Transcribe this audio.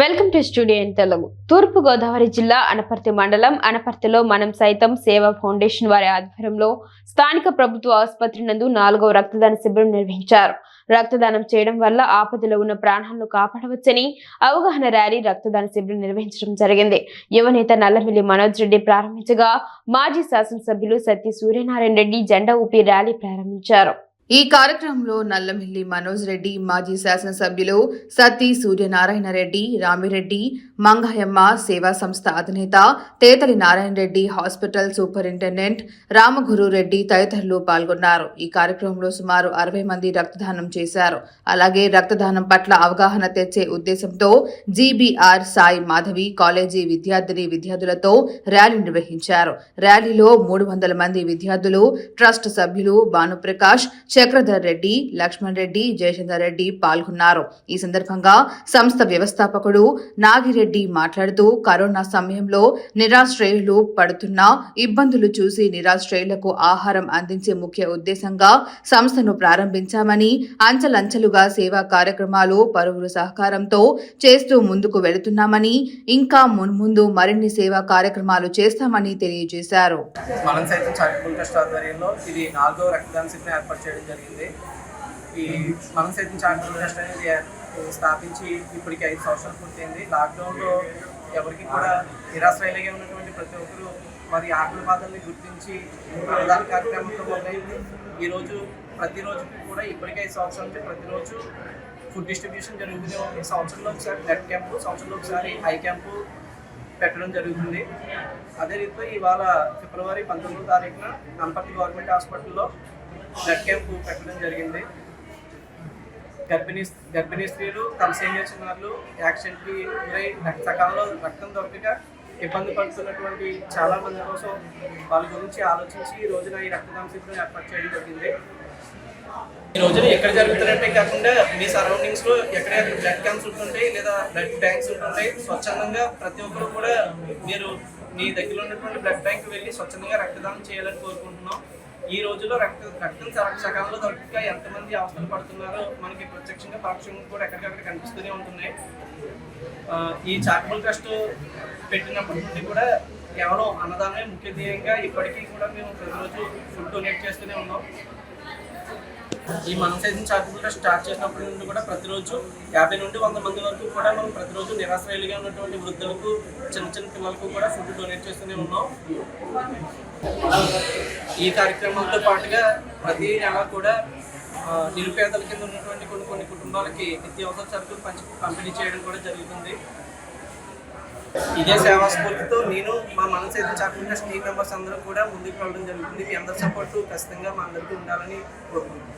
Welcome to studio in Telugu. తూర్పు గోదావరి జిల్లా అనపర్తి మండలం. అనపర్తిలో మనం సైతం సేవా ఫౌండేషన్ వారి ఆధ్వర్యంలో స్థానిక ప్రభుత్వ ఆసుపత్రి నందు నాలుగవ రక్తదాన శిబిరం నిర్వహించారు. రక్తదానం చేయడం వల్ల ఆపదలో ఉన్న ప్రాణాలను కాపాడవచ్చని అవగాహన ర్యాలీ రక్తదాన శిబిరం నిర్వహించడం జరిగింది. యువనేత నల్లమిల్లి మనోజ్ రెడ్డి ప్రారంభించగా మాజీ శాసనసభ్యులు సత్య సూర్యనారాయణ రెడ్డి జెండా ఊపి ర్యాలీ ప్రారంభించారు. ఈ కార్యక్రమంలో నల్లమిల్లి మనోజ్ రెడ్డి మాజీ శాసనసభ్యులు సతీ సూర్యనారాయణ రెడ్డి రామిరెడ్డి మంగయమ్మ సేవా సంస్థ అధినేత తేతలి నారాయణ రెడ్డి హాస్పిటల్ సూపరింటెండెంట్ రామగురు రెడ్డి తదితరులు పాల్గొన్నారు. ఈ కార్యక్రమంలో సుమారు అరవై మంది రక్తదానం చేశారు. అలాగే రక్తదానం పట్ల అవగాహన తెచ్చే ఉద్దేశంతో జీబీఆర్ సాయి మాధవి కాలేజీ విద్యార్థిని విద్యార్థులతో ర్యాలీ నిర్వహించారు. ర్యాలీలో మూడు వందల మంది విద్యార్థులు ట్రస్ట్ సభ్యులు భానుప్రకాష్ చక్రధర్ రెడ్డి లక్ష్మణ్ రెడ్డి జయచందర్ రెడ్డి పాల్గొన్నారు. ఈ సందర్భంగా సంస్థ వ్యవస్థాపకుడు నాగిరెడ్డి మాట్లాడుతూ కరోనా సమయంలో నిరాశ్రయులు పడుతున్న ఇబ్బందులు చూసి నిరాశ్రయులకు ఆహారం అందించే ముఖ్య ఉద్దేశంగా సంస్థను ప్రారంభించామని అంచెలంచెలుగా సేవా కార్యక్రమాలు పరుగుల సహకారంతో చేస్తూ ముందుకు వెళుతున్నామని ఇంకా మున్ముందు మరిన్ని సేవా కార్యక్రమాలు చేస్తామని తెలియజేశారు. మనం సైతం చారిటబుల్ ట్రస్ట్ ఆధ్వర్యంలో ఇది నాలుగో రక్తదాన శిబిరం ఏర్పాటు చేయడం జరిగింది. ఈ మనం సైతం చారిటబుల్ ట్రస్ట్ అనేది స్థాపించి ఇప్పటికి ఐదు సంవత్సరాలు పూర్తయింది. లాక్డౌన్లో ఎవరికి కూడా నిరాశ్రయలుగా ఉన్నటువంటి ప్రతి ఒక్కరూ వారి ఆకలి బాధల్ని గుర్తించి ప్రధాన కార్యక్రమంతో మొదలైంది. ఈరోజు ప్రతిరోజు కూడా ఇప్పటికే ఐదు సంవత్సరాల నుంచి ప్రతిరోజు ఫుడ్ డిస్ట్రిబ్యూషన్ జరుగుతూనే ఉంది సంవత్సరంలో ఒకసారి బ్లడ్ క్యాంపు సంవత్సరంలో ఒకసారి ఐ క్యాంపు పెట్టడం జరుగుతుంది. అదే రీతిలో ఇవాళ ఫిబ్రవరి పంతొమ్మిదో తారీఖున అనపర్తి గవర్నమెంట్ హాస్పిటల్లో బ్లడ్ క్యాంపు పెట్టడం జరిగింది. గర్భిణీ గర్భిణీ స్త్రీలు తలసేమియా చిన్నారులు యాక్సిడెంట్కి గురై సకాలంలో రక్తం దొరకక ఇబ్బంది పడుతున్నటువంటి చాలా మంది కోసం వాళ్ళ గురించి ఆలోచించి ఈ రోజున ఈ రక్తదాన శిబిరం ఏర్పాటు చేయడం జరిగింది. ఈ రోజున ఎక్కడ జరుగుతున్నట్టే కాకుండా మీ సరౌండింగ్స్లో ఎక్కడైనా బ్లడ్ క్యాంప్స్ ఉంటుంటాయి లేదా బ్లడ్ బ్యాంక్స్ ఉంటుంటాయి స్వచ్ఛందంగా ప్రతి ఒక్కరు కూడా మీరు మీ దగ్గర ఉన్నటువంటి బ్లడ్ బ్యాంక్ వెళ్ళి స్వచ్ఛందంగా రక్తదానం చేయాలని కోరుకుంటున్నాం. ఈ రోజుల్లో రక్త రక్తం సర- సకాలంలో ఎంతమంది అవస్థలు పడుతున్నారో మనకి ప్రత్యక్షంగా పరోక్షంగా కూడా ఎక్కడికక్కడ కనిపిస్తూనే ఉంటున్నాయి. ఈ చారిటబుల్ ట్రస్ట్ పెట్టినప్పటి నుండి కూడా కేవలం అన్నదానమే ముఖ్య ధ్యేయంగా ఇప్పటికీ కూడా మేము ప్రతిరోజు ఫుడ్ డొనేట్ చేస్తూనే ఉన్నాం. ఈ మన సైజన్ చార్టబుల్ కూడా స్టార్ట్ చేసినప్పటి నుండి కూడా ప్రతిరోజు యాభై నుండి వంద మంది వరకు కూడా మనం ప్రతిరోజు నిరాశ్రయులుగా ఉన్నటువంటి వృద్ధులకు చిన్న చిన్న పిల్లలకు కూడా ఫుడ్ డొనేట్ చేస్తూనే ఉన్నాం. ఈ కార్యక్రమంతో పాటుగా ప్రతి నెల కూడా నిరుపేదల కింద ఉన్నటువంటి కొన్ని కొన్ని కుటుంబాలకి నిత్యావసర సరుకులు పంచి పంపిణీ చేయడం కూడా జరుగుతుంది. ఇదే సేవా స్ఫూర్తితో నేను మా మనసు అయితే చాకుండా టీమ్ మెంబర్స్ అందరూ కూడా ముందుకు వెళ్ళడం జరుగుతుంది. మీ అందరి సపోర్టు ఖచ్చితంగా మా అందరికీ ఉండాలని కోరుకుంటున్నాను.